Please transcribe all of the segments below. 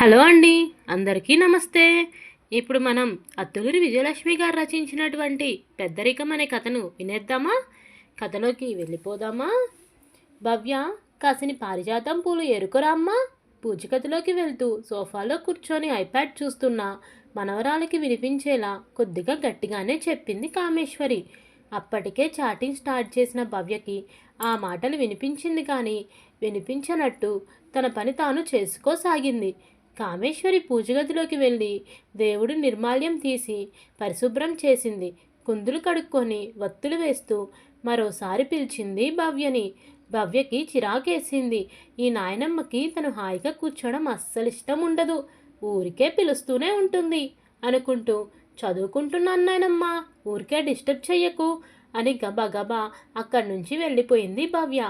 Hello అండి అందరికీ నమస్తే. ఇప్పుడు మనం అత్తులూరి విజయలక్ష్మి గారు రచించినటువంటి పెద్దరికం అనే కథను వినేద్దామా? కథలోకి వెళ్ళిపోదామా? భవ్య కాసిని పారిజాతం పూలు ఎరుకురామ్మా పూజగదిలోకి వెళ్తూ సోఫాలో కూర్చొని ఐప్యాడ్ చూస్తున్న. మనవరాలకి వినిపించేలా కొద్దిగా గట్టిగానే చెప్పింది కామేశ్వరి. అప్పటికే చాటింగ్ స్టార్ట్ చేసిన భవ్యకి ఆ మాటలు వినిపించింది కానీ వినిపించనట్టు తన పని తాను చేసుకోసాగింది. కామేశ్వరి పూజగదిలోకి వెళ్ళి దేవుడు నిర్మాల్యం తీసి పరిశుభ్రం చేసింది. కుందులు కడుక్కొని వత్తులు వేస్తూ మరోసారి పిలిచింది భవ్యని. భవ్యకి చిరాకేసింది. ఈ నాయనమ్మకి తను హాయిగా కూర్చోవడం అస్సలు ఇష్టం ఉండదు ఊరికే పిలుస్తూనే ఉంటుంది అనుకుంటూ చదువుకుంటున్నాను నాయనమ్మ ఊరికే డిస్టర్బ్ చెయ్యకు అని గబగబా అక్కడి నుంచి వెళ్ళిపోయింది భవ్య.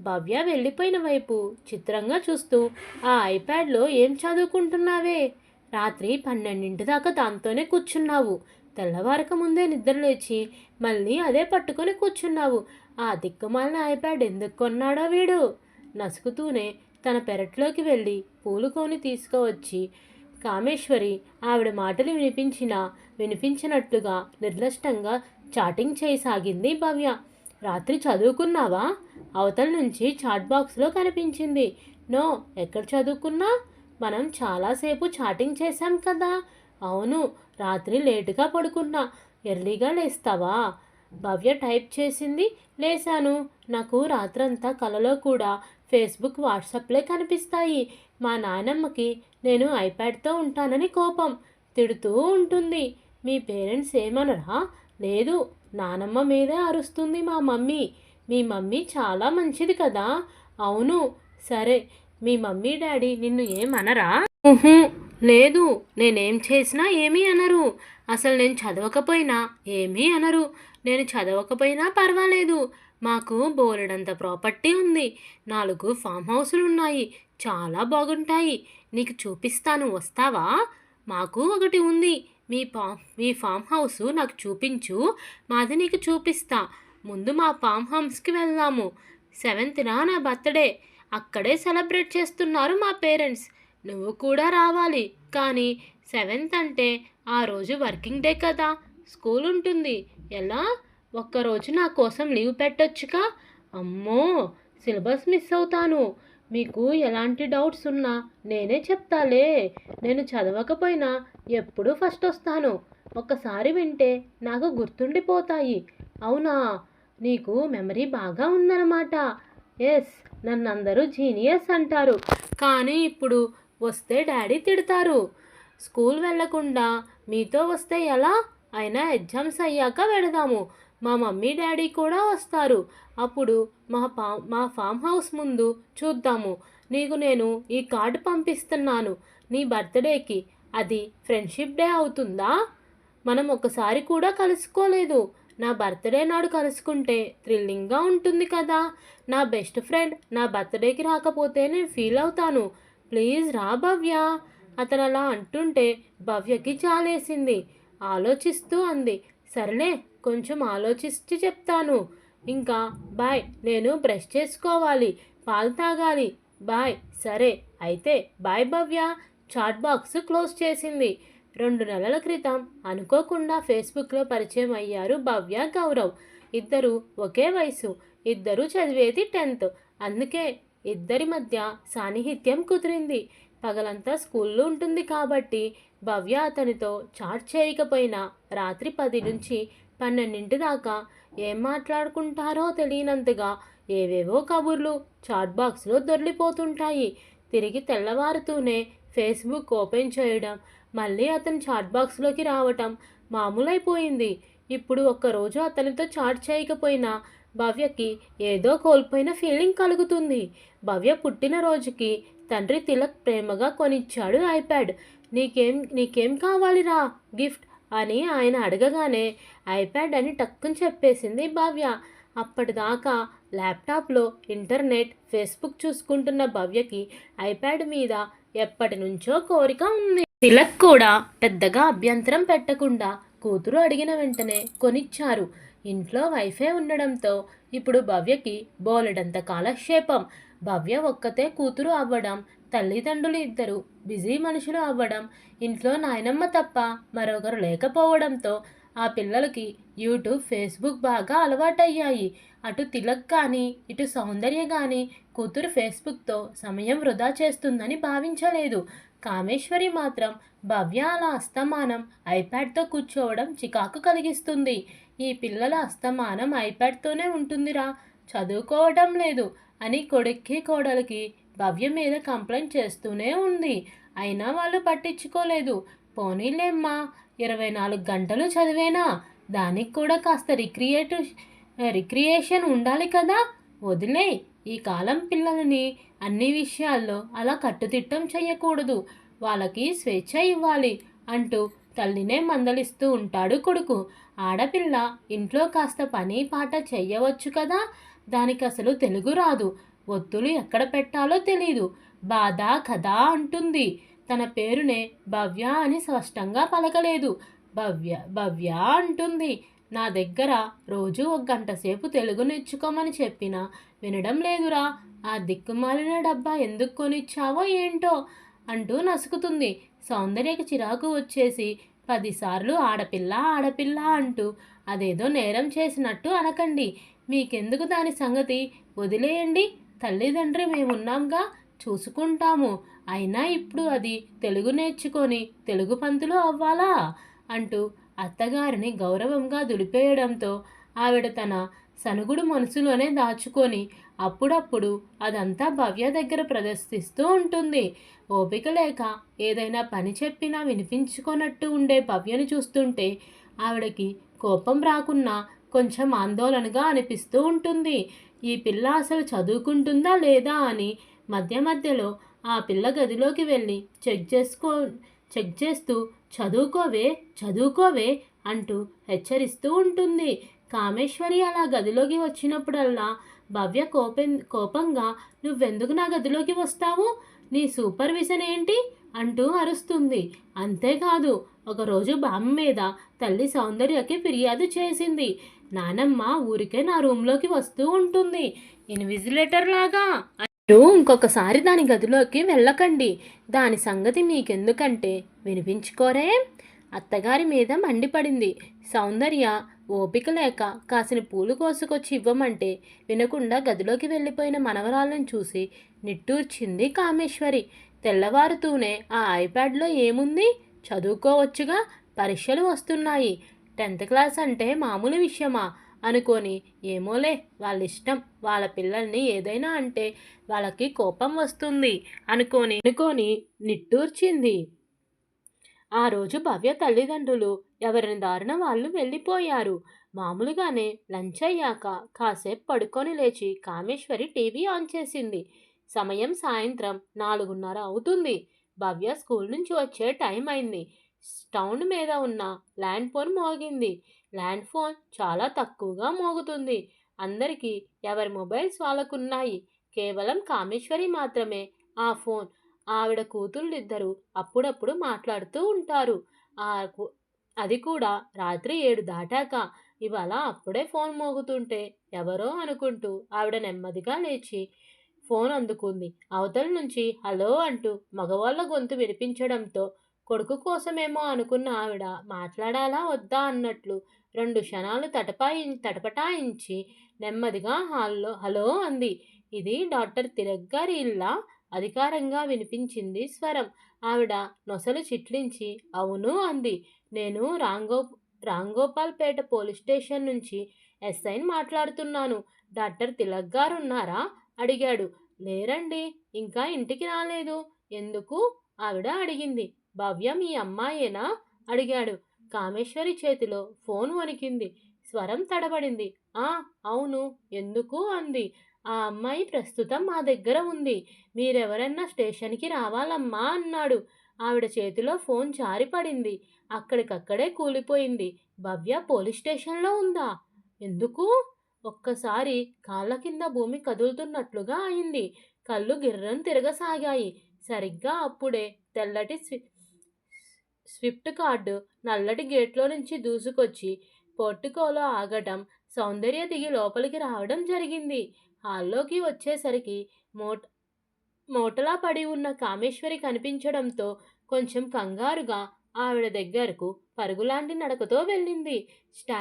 భవ్య వెళ్ళిపోయిన వైపు చిత్రంగా చూస్తూ ఆ ఐప్యాడ్లో ఏం చదువుకుంటున్నావే? రాత్రి పన్నెండింటి దాకా దాంతోనే కూర్చున్నావు. తెల్లవారక ముందే నిద్ర లేచి మళ్ళీ అదే పట్టుకొని కూర్చున్నావు. ఆ దిక్కుమాలిన ఐప్యాడ్ ఎందుకు కొన్నాడో వీడు? నసుకుతూనే తన పెరట్లోకి వెళ్ళి పూలు కొని తీసుకువచ్చి కామేశ్వరి ఆవిడ మాటలు వినిపించినా వినిపించినట్లుగా నిర్లష్టంగా చాటింగ్ చేయసాగింది భవ్య. రాత్రి చదువుకున్నావా? అవతల నుంచి చాట్ బాక్స్లో కనిపించింది. నో ఎక్కడ చదువుకున్నా? మనం చాలాసేపు చాటింగ్ చేశాం కదా. అవును రాత్రి లేటుగా పడుకున్నా. ఎర్లీగా లేస్తావా? భవ్య టైప్ చేసింది. లేశాను. నాకు రాత్రంతా కలలో కూడా ఫేస్బుక్ వాట్సాప్లే కనిపిస్తాయి. మా నాయనమ్మకి నేను ఐప్యాడ్తో ఉంటానని కోపం తిడుతూ ఉంటుంది. మీ పేరెంట్స్ ఏమనరా? లేదు. నానమ్మ మీదే అరుస్తుంది మా మమ్మీ. మీ మమ్మీ చాలా మంచిది కదా? అవును. సరే మీ మమ్మీ డాడీ నిన్ను ఏమనరా? లేదు. నేనేం చేసినా ఏమీ అనరు. అసలు నేను చదవకపోయినా ఏమీ అనరు. నేను చదవకపోయినా పర్వాలేదు. మాకు బోలెడంత ప్రాపర్టీ ఉంది. నాలుగు ఫామ్ హౌసులు ఉన్నాయి. చాలా బాగుంటాయి. నీకు చూపిస్తాను వస్తావా? మాకు ఒకటి ఉంది. మీ పా మీ ఫామ్ హౌస్ నాకు చూపించు. మాది నీకు చూపిస్తా. ముందు మా ఫామ్ హౌస్కి వెళ్దాము. సెవెంత్న నా బర్త్డే. అక్కడే సెలబ్రేట్ చేస్తున్నారు మా పేరెంట్స్. నువ్వు కూడా రావాలి. కానీ సెవెంత్ అంటే ఆ రోజు వర్కింగ్ డే కదా. స్కూల్ ఉంటుంది. ఎలా? ఒక్కరోజు నా కోసం లీవ్ పెట్టొచ్చుగా? అమ్మో! సిలబస్ మిస్ అవుతాను. మీకు ఎలాంటి డౌట్స్ ఉన్నా నేనే చెప్తాలే. నేను చదవకపోయినా ఎప్పుడూ ఫస్ట్ వస్తాను. ఒక్కసారి వింటే నాకు గుర్తుండిపోతాయి. అవునా? నీకు మెమరీ బాగా ఉందన్నమాట. ఎస్ నన్ను అందరూ జీనియస్ అంటారు. కానీ ఇప్పుడు వస్తే డాడీ తిడతారు. స్కూల్ వెళ్ళకుండా మీతో వస్తే ఎలా? అయినా ఎగ్జామ్స్ అయ్యాక వెడదాము మా మమ్మీ డాడీ కూడా వస్తారు. అప్పుడు మా పా మా ఫామ్ హౌస్ ముందు చూద్దాము. నీకు నేను ఈ కార్డు పంపిస్తున్నాను. నీ బర్త్డేకి. అది ఫ్రెండ్షిప్ డే అవుతుందా? మనం ఒకసారి కూడా కలుసుకోలేదు. నా బర్త్డే నాడు కలుసుకుంటే థ్రిల్లింగ్గా ఉంటుంది కదా. నా బెస్ట్ ఫ్రెండ్ నా బర్త్డేకి రాకపోతే నేను ఫీల్ అవుతాను. ప్లీజ్ రా భవ్య. అతను అలా అంటుంటే భవ్యకి చాలేసింది. ఆలోచిస్తూ అంది. సరేనే కొంచెం ఆలోచించి చెప్తాను. ఇంకా బాయ్ నేను బ్రష్ చేసుకోవాలి పాలు తాగాలి. బాయ్ సరే అయితే bye Bhavya chat box close చేసింది. రెండు నెలల క్రితం అనుకోకుండా ఫేస్బుక్లో పరిచయం అయ్యారు భవ్య గౌరవ్. ఇద్దరు ఒకే వయసు ఇద్దరు చదివేది టెన్త్. అందుకే ఇద్దరి మధ్య సాన్నిహిత్యం కుదిరింది. పగలంతా స్కూల్లో ఉంటుంది కాబట్టి భవ్య అతనితో చాట్ చేయకపోయినా రాత్రి పది నుంచి పన్నెండింటి దాకా ఏం మాట్లాడుకుంటారో తెలియనంతగా ఏవేవో కబుర్లు చాట్ బాక్స్లో దొరికిపోతుంటాయి. తిరిగి తెల్లవారుతూనే ఫేస్బుక్ ఓపెన్ చేయడం మళ్ళీ అతను చాట్ బాక్స్లోకి రావటం మామూలైపోయింది. ఇప్పుడు ఒక్కరోజు అతనితో చాట్ చేయకపోయినా భవ్యకి ఏదో కోల్పోయిన ఫీలింగ్ కలుగుతుంది. భవ్య పుట్టినరోజుకి తండ్రి తిలక్ ప్రేమగా కొనిచ్చాడు ఐప్యాడ్. నీకేం నీకేం కావాలిరా? గిఫ్ట్? అని ఆయన అడగగానే ఐప్యాడ్ అని టక్కుని చెప్పేసింది భవ్య. అప్పటిదాకా ల్యాప్టాప్లో ఇంటర్నెట్ ఫేస్బుక్ చూసుకుంటున్న భవ్యకి ఐప్యాడ్ మీద ఎప్పటి నుంచో కోరిక ఉంది. తిలక్ కూడా పెద్దగా అభ్యంతరం పెట్టకుండా కూతురు అడిగిన వెంటనే కొనిచ్చారు. ఇంట్లో వైఫై ఉండడంతో ఇప్పుడు భవ్యకి బోలెడంత కాలక్షేపం. భవ్య ఒక్కతే కూతురు అవ్వడం తల్లిదండ్రులు ఇద్దరు బిజీ మనుషులు అవ్వడం ఇంట్లో నాయనమ్మ తప్ప మరొకరు లేకపోవడంతో ఆ పిల్లలకి యూట్యూబ్ ఫేస్బుక్ బాగా అలవాటయ్యాయి. అటు తిలక్ కానీ ఇటు సౌందర్య కానీ కూతురు ఫేస్బుక్తో సమయం వృధా చేస్తుందని భావించలేదు. కామేశ్వరి మాత్రం భవ్య అలా అస్తమానం ఐప్యాడ్తో కూర్చోవడం చికాకు కలిగిస్తుంది. ఈ పిల్లల అస్తమానం ఐప్యాడ్తోనే ఉంటుందిరా. చదువుకోవడం లేదు. అని కొడుక్కి కోడలికి భవ్య మీద కంప్లైంట్ చేస్తూనే ఉంది. అయినా వాళ్ళు పట్టించుకోలేదు. పోనీలేమ్మా ఇరవై నాలుగు గంటలు చదివేనా? దానికి కూడా కాస్త రిక్రియేటివ్ రిక్రియేషన్ ఉండాలి కదా? వదిలే ఈ కాలం పిల్లలని అన్ని విషయాల్లో అలా కట్టుదిట్టం చేయకూడదు వాళ్ళకి స్వేచ్ఛ ఇవ్వాలి అంటూ తల్లినే మందలిస్తూ ఉంటాడు కొడుకు. ఆడపిల్ల ఇంట్లో కాస్త పని పాట చెయ్యవచ్చు కదా? దానికి అసలు తెలుగు రాదు. ఒత్తులు ఎక్కడ పెట్టాలో తెలియదు బాధ కథ అంటుంది. తన పేరునే భవ్య అని స్పష్టంగా పలకలేదు. భవ్య భవ్య అంటుంది. నా దగ్గర రోజు ఒక గంట సేపు తెలుగు నేర్చుకోమని చెప్పినా వినడం లేదురా. ఆ దిక్కుమాలిన డబ్బా ఎందుకు కొనిచ్చావో ఏంటో అంటూ నసుకుతుంది. సౌందర్యకు చిరాకు వచ్చేసి పదిసార్లు ఆడపిల్ల ఆడపిల్ల అంటూ అదేదో నేరం చేసినట్టు అనకండి. మీకెందుకు దాని సంగతి? వదిలేయండి. తల్లిదండ్రి మేమున్నాంగా చూసుకుంటాము. అయినా ఇప్పుడు అది తెలుగు నేర్చుకొని తెలుగు పంతులు అవ్వాలా? అంటూ అత్తగారిని గౌరవంగా దులిపేయడంతో ఆవిడ తన సనుగుడు మనసులోనే దాచుకొని అప్పుడప్పుడు అదంతా భవ్య దగ్గర ప్రదర్శిస్తూ ఉంటుంది. ఓపిక లేక ఏదైనా పని చెప్పినా వినిపించుకున్నట్టు ఉండే భవ్యను చూస్తుంటే ఆవిడకి కోపం రాకున్నా కొంచెం ఆందోళనగా అనిపిస్తూ ఉంటుంది. ఈ పిల్ల అసలు చదువుకుంటుందా లేదా అని మధ్య మధ్యలో ఆ పిల్ల గదిలోకి వెళ్ళి చెక్ చేసుకో చెక్ చేస్తూ చదువుకోవే చదువుకోవే అంటూ హెచ్చరిస్తూ ఉంటుంది. కామేశ్వరి అలా గదిలోకి వచ్చినప్పుడల్లా భవ్య కోపం కోపంగా నువ్వెందుకు నా గదిలోకి వస్తావు? నీ సూపర్విజన్ ఏంటి? అంటూ అరుస్తుంది. అంతేకాదు ఒకరోజు బామ్మ మీద తల్లి సౌందర్యకి ఫిర్యాదు చేసింది. నానమ్మ ఊరికే నా రూమ్లోకి వస్తూ ఉంటుంది. ఇన్విజిలేటర్ లాగా మీరు ఇంకొకసారి దాని గదిలోకి వెళ్ళకండి. దాని సంగతి మీకెందుకంటే వినిపించుకోరే? అత్తగారి మీద మండిపడింది. సౌందర్య ఓపిక లేక కాసిన పూలు కోసుకొచ్చి ఇవ్వమంటే వినకుండా గదిలోకి వెళ్ళిపోయిన మనవరాలను చూసి నిట్టూర్చింది కామేశ్వరి. తెల్లవారుతూనే ఆ ఐప్యాడ్లో ఏముంది? చదువుకోవచ్చుగా పరీక్షలు వస్తున్నాయి. టెన్త్ క్లాస్ అంటే మామూలు విషయమా? అనుకొని ఏమోలే వాళ్ళ ఇష్టం వాళ్ళ పిల్లల్ని ఏదైనా అంటే వాళ్ళకి కోపం వస్తుంది అనుకొని అనుకొని నిట్టూర్చింది. ఆ రోజు భవ్య తల్లిదండ్రులు ఎవరిని దారిన వాళ్ళు వెళ్ళిపోయారు. మామూలుగానే లంచ్ అయ్యాక కాసేపు పడుకొని లేచి కామేశ్వరి టీవీ ఆన్ చేసింది. సమయం సాయంత్రం నాలుగున్నర అవుతుంది. భవ్య స్కూల్ నుంచి వచ్చే టైం అయింది. స్టౌండ్ మీద ఉన్న ల్యాండ్ ఫోన్ మోగింది. ల్యాండ్ ఫోన్ చాలా తక్కువగా మోగుతుంది. అందరికీ ఎవరి మొబైల్స్ వాళ్ళకున్నాయి. కేవలం కామేశ్వరి మాత్రమే ఆ ఫోన్. ఆవిడ కూతుళ్ళిద్దరూ అప్పుడప్పుడు మాట్లాడుతూ ఉంటారు. ఆ అది కూడా రాత్రి ఏడు దాటాక. ఇవాళ అప్పుడే ఫోన్ మోగుతుంటే ఎవరో అనుకుంటూ ఆవిడ నెమ్మదిగా లేచి ఫోన్ అందుకుంది. అవతల నుంచి హలో అంటూ మగవాళ్ళ గొంతు వినిపించడంతో కొడుకు కోసమేమో అనుకున్న ఆవిడ మాట్లాడాలా వద్దా అన్నట్లు రెండు క్షణాలు తటపాయి తటపటాయించి నెమ్మదిగా హాల్లో హలో అంది. ఇది డాక్టర్ తిలక్ గారి ఇల్లా అధికారంగా వినిపించింది స్వరం. ఆవిడ నొసలు చిట్లించి అవును అంది. నేను రాంగో రాంగోపాల్పేట పోలీస్ స్టేషన్ నుంచి ఎస్ఐని మాట్లాడుతున్నాను. డాక్టర్ తిలక్ గారు ఉన్నారా అడిగాడు. లేరండి. ఇంకా ఇంటికి రాలేదు. ఎందుకు ఆవిడ అడిగింది. భవ్య మీ అమ్మాయేనా? అడిగాడు. కామేశ్వరి చేతిలో ఫోన్ వణికింది. స్వరం తడబడింది. ఆ అవును. ఎందుకు? అంది. ఆ అమ్మాయి ప్రస్తుతం మా దగ్గర ఉంది. మీరెవరన్నా స్టేషన్కి రావాలమ్మా అన్నాడు. ఆవిడ చేతిలో ఫోన్ జారిపడింది. అక్కడికక్కడే కూలిపోయింది. భవ్య పోలీస్ స్టేషన్లో ఉందా? ఎందుకు? ఒక్కసారి కాళ్ళ కింద భూమి కదులుతున్నట్లుగా అయింది. కళ్ళు గిర్రం తిరగసాగాయి. సరిగ్గా అప్పుడే తెల్లటి స్విఫ్ట్ కార్డు నల్లటి గేట్లో నుంచి దూసుకొచ్చి పోర్టుకోలో ఆగటం సౌందర్య దిగి లోపలికి రావడం జరిగింది. హాల్లోకి వచ్చేసరికి మోట మూటలా పడి ఉన్న కామేశ్వరి కనిపించడంతో కొంచెం కంగారుగా ఆవిడ దగ్గరకు పరుగులాంటి నడకతో వెళ్ళింది. స్టా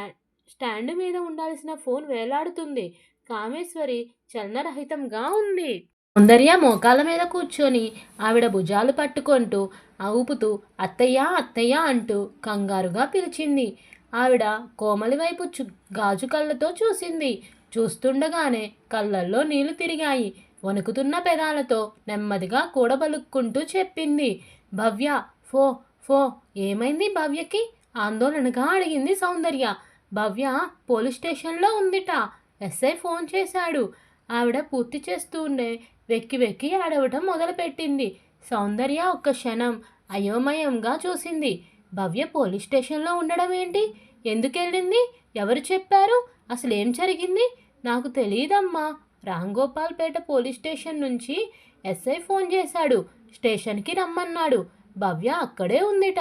స్టాండ్ మీద ఉండాల్సిన ఫోన్ వేలాడుతుంది. కామేశ్వరి చలనరహితంగా ఉంది. సౌందర్య మోకాల మీద కూర్చొని ఆవిడ భుజాలు పట్టుకుంటూ ఊపుతూ అత్తయ్య అత్తయ్య అంటూ కంగారుగా పిలిచింది. ఆవిడ కోమలి వైపు చు గాజు కళ్ళతో చూసింది. చూస్తుండగానే కళ్ళల్లో నీళ్ళు తిరిగాయి. వణుకుతున్న పెదాలతో నెమ్మదిగా కూడబలుక్కుంటూ చెప్పింది. భవ్య ఫో ఫో ఏమైంది భవ్యకి? ఆందోళనగా అడిగింది సౌందర్య. భవ్య పోలీస్ స్టేషన్లో ఉందిట. ఎస్ఐ ఫోన్ చేశాడు. ఆవిడ పూర్తి చేస్తూ ఉండే వెక్కి వెక్కి ఆడవటం మొదలుపెట్టింది. సౌందర్య ఒక్క క్షణం అయోమయంగా చూసింది. భవ్య పోలీస్ స్టేషన్లో ఉండడం ఏంటి? ఎందుకెళ్ళింది? ఎవరు చెప్పారు? అసలు ఏం జరిగింది? నాకు తెలియదమ్మా రాంగోపాల్పేట పోలీస్ స్టేషన్ నుంచి ఎస్ఐ ఫోన్ చేశాడు. స్టేషన్కి రమ్మన్నాడు. భవ్య అక్కడే ఉందిట.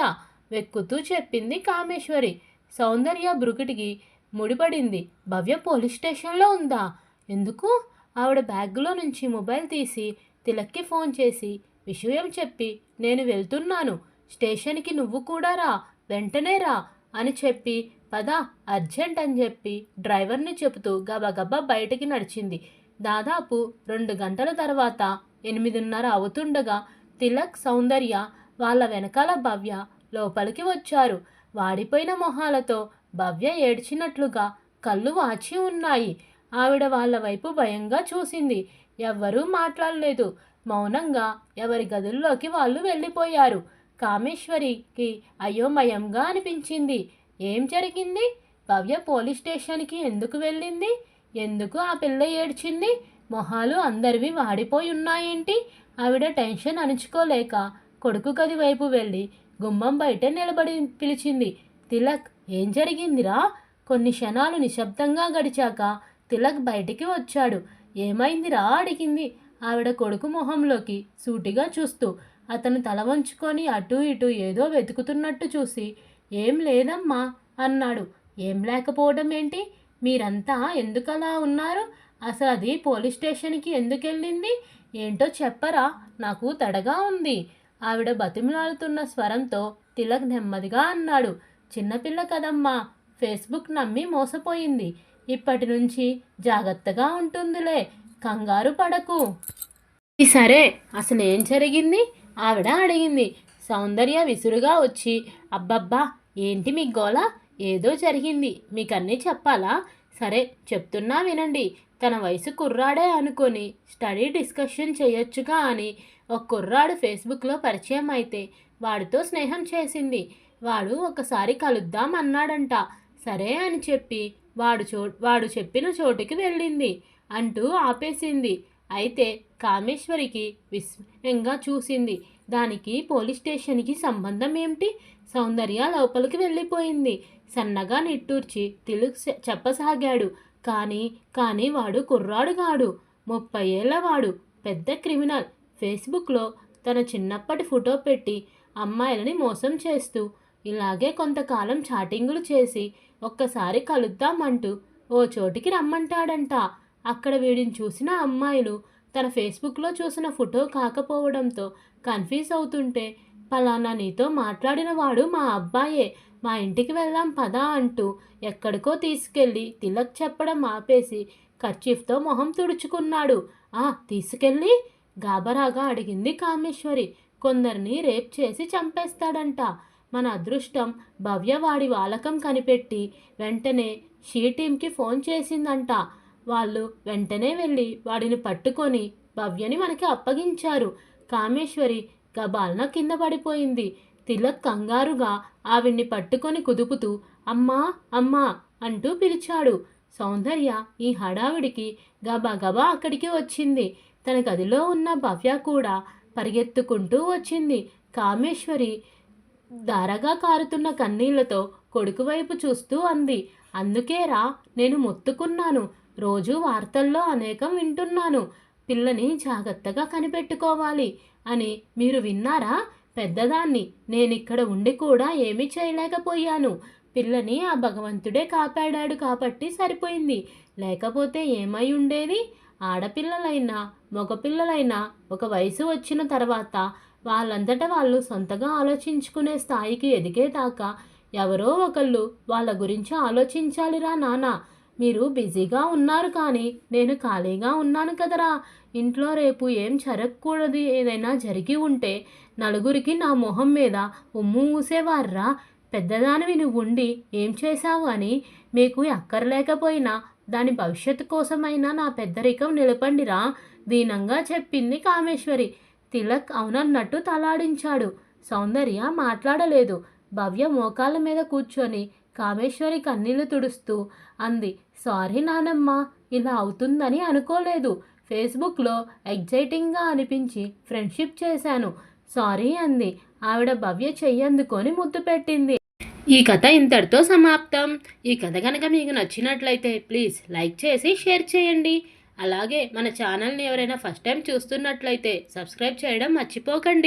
వెక్కుతూ చెప్పింది కామేశ్వరి. సౌందర్య బ్రుకిటికి ముడిపడింది. భవ్య పోలీస్ స్టేషన్లో ఉందా? ఎందుకు? ఆవిడ బ్యాగ్లో నుంచి మొబైల్ తీసి తిలక్కి ఫోన్ చేసి విషయం చెప్పి నేను వెళ్తున్నాను. స్టేషన్కి నువ్వు కూడా రా. వెంటనే రా అని చెప్పి పద అర్జెంట్ అని చెప్పి డ్రైవర్ని చెబుతూ గబగబా బయటికి నడిచింది. దాదాపు రెండు గంటల తర్వాత ఎనిమిదిన్నర అవుతుండగా తిలక్ సౌందర్య వాళ్ళ వెనకాల భవ్య లోపలికి వచ్చారు. వాడిపోయిన మొహాలతో భవ్య ఏడ్చినట్లుగా కళ్ళు వాచి ఉన్నాయి. ఆవిడ వాళ్ళ వైపు భయంగా చూసింది. ఎవ్వరూ మాట్లాడలేదు. మౌనంగా ఎవరి గదుల్లోకి వాళ్ళు వెళ్ళిపోయారు. కామేశ్వరికి అయోమయంగా అనిపించింది. ఏం జరిగింది? భవ్య పోలీస్ స్టేషన్కి ఎందుకు వెళ్ళింది? ఎందుకు ఆ పిల్ల ఏడ్చింది? మొహాలు అందరివి వాడిపోయి ఉన్నాయేంటి? ఆవిడ టెన్షన్ అణుచుకోలేక కొడుకు గది వైపు వెళ్ళి గుమ్మం బయట నిలబడి పిలిచింది. తిలక్ ఏం జరిగిందిరా? కొన్ని క్షణాలు నిశ్శబ్దంగా గడిచాక తిలక్ బయటికి వచ్చాడు. ఏమైందిరా? అడిగింది ఆవిడ కొడుకు మొహంలోకి సూటిగా చూస్తూ. అతను తల వంచుకొని అటు ఇటు ఏదో వెతుకుతున్నట్టు చూసి. ఏం లేదమ్మా అన్నాడు. ఏం లేకపోవడం ఏంటి? మీరంతా ఎందుకలా ఉన్నారు? అసలు అది పోలీస్ స్టేషన్కి ఎందుకు వెళ్ళింది ఏంటో చెప్పరా? నాకు తడగా ఉంది. ఆవిడ బతిమలాడుతున్న స్వరంతో తిలక్ నెమ్మదిగా అన్నాడు. చిన్నపిల్ల కదమ్మా ఫేస్బుక్ నమ్మి మోసపోయింది. ఇప్పటి నుంచి జాగ్రత్తగా ఉంటుందిలే. కంగారు పడకు. ఈ సరే అసలు ఏం జరిగింది? ఆవిడ అడిగింది. సౌందర్య విసురుగా వచ్చి అబ్బబ్బా ఏంటి మీ గోల? ఏదో జరిగింది. మీకన్నీ చెప్పాలా? సరే చెప్తున్నా వినండి. తన వయసు కుర్రాడే అనుకొని స్టడీ డిస్కషన్ చేయొచ్చుగా అని ఒక కుర్రాడు ఫేస్బుక్లో పరిచయం అయితే వాడితో స్నేహం చేసింది. వాడు ఒకసారి కలుద్దాం అన్నాడంట. సరే అని చెప్పి వాడు చో వాడు చెప్పిన చోటుకి వెళ్ళింది అంటూ ఆపేసింది. అయితే కామేశ్వరికి విస్మయంగా చూసింది. దానికి పోలీస్ స్టేషన్కి సంబంధం ఏమిటి? సౌందర్య లోపలికి వెళ్ళిపోయింది. సన్నగా నిట్టూర్చి తెలుగు చెప్పసాగాడు. కానీ కానీ వాడు కుర్రాడు కాడు. ముప్పై ఏళ్ళవాడు పెద్ద క్రిమినల్. ఫేస్బుక్లో తన చిన్నప్పటి ఫోటో పెట్టి అమ్మాయిలని మోసం చేస్తూ ఇలాగే కొంతకాలం చాటింగులు చేసి ఒక్కసారి కలుద్దామంటూ ఓ చోటికి రమ్మంటాడంట. అక్కడ వీడిని చూసిన అమ్మాయిలు తన ఫేస్బుక్లో చూసిన ఫోటో కాకపోవడంతో కన్ఫ్యూజ్ అవుతుంటే పలానా నీతో మాట్లాడిన వాడు మా అబ్బాయే మా ఇంటికి వెళ్దాం పదా అంటూ ఎక్కడికో తీసుకెళ్ళి తిలక్ చెప్పడం ఆపేసి కర్చీఫ్తో మొహం తుడుచుకున్నాడు. ఆ తీసుకెళ్ళి? గాబరాగా అడిగింది కామేశ్వరి. కొందరిని రేప్ చేసి చంపేస్తాడంట. మన అదృష్టం భవ్య వాడి వాలకం కనిపెట్టి వెంటనే షీ టీంకి ఫోన్ చేసిందంట. వాళ్ళు వెంటనే వెళ్ళి వాడిని పట్టుకొని భవ్యని మనకి అప్పగించారు. కామేశ్వరి గబాల్న కింద పడిపోయింది. తిలక్ కంగారుగా ఆవిడ్ని పట్టుకొని కుదుపుతూ అమ్మా అమ్మా అంటూ పిలిచాడు. సౌందర్య ఈ హడావిడికి గబా గబా అక్కడికి వచ్చింది. తన గదిలో ఉన్న భవ్య కూడా పరిగెత్తుకుంటూ వచ్చింది. కామేశ్వరి దారగా కారుతున్న కన్నీళ్ళతో కొడుకు వైపు చూస్తూ అంది. అందుకేరా నేను మొత్తుకున్నాను. రోజు వార్తల్లో అనేకం వింటున్నాను. పిల్లని జాగ్రత్తగా కనిపెట్టుకోవాలి అని మీరు విన్నారా? పెద్దదాన్ని. నేనిక్కడ ఉండి కూడా ఏమీ చేయలేకపోయాను. పిల్లని ఆ భగవంతుడే కాపాడాడు కాబట్టి సరిపోయింది. లేకపోతే ఏమై ఉండేది? ఆడపిల్లలైనా మగపిల్లలైనా ఒక వయసు వచ్చిన తర్వాత వాళ్ళంతట వాళ్ళు సొంతగా ఆలోచించుకునే స్థాయికి ఎదిగేదాకా ఎవరో ఒకళ్ళు వాళ్ళ గురించి ఆలోచించాలిరా నాన్న. మీరు బిజీగా ఉన్నారు కానీ నేను ఖాళీగా ఉన్నాను కదరా. ఇంట్లో రేపు ఏం జరగకూడదు ఏదైనా జరిగి ఉంటే నలుగురికి నా మొహం మీద ఉమ్ము ఊసేవారురా. పెద్దదానివి నువ్వు ఉండి ఏం చేశావు అని మీకు అక్కర్లేకపోయినా దాని భవిష్యత్తు కోసమైనా నా పెద్దరికం నిలపండిరా. దీనంగా చెప్పింది కామేశ్వరి. తిలక్ అవునన్నట్టు తలాడించాడు. సౌందర్య మాట్లాడలేదు. భవ్య మోకాళ్ళ మీద కూర్చొని కామేశ్వరి కన్నీళ్ళు తుడుస్తూ అంది సారీ నానమ్మ ఇలా అవుతుందని అనుకోలేదు. ఫేస్బుక్లో ఎగ్జైటింగ్గా అనిపించి ఫ్రెండ్షిప్ చేశాను. సారీ అంది. ఆవిడ భవ్య చెయ్యందుకొని ముద్దు పెట్టింది. ఈ కథ ఇంతటితో సమాప్తం. ఈ కథ కనుక మీకు నచ్చినట్లయితే ప్లీజ్ లైక్ చేసి షేర్ చేయండి. అలాగే మన ఛానల్ని ఎవరైనా ఫస్ట్ టైం చూస్తున్నట్లయితే సబ్స్క్రైబ్ చేయడం మర్చిపోకండి.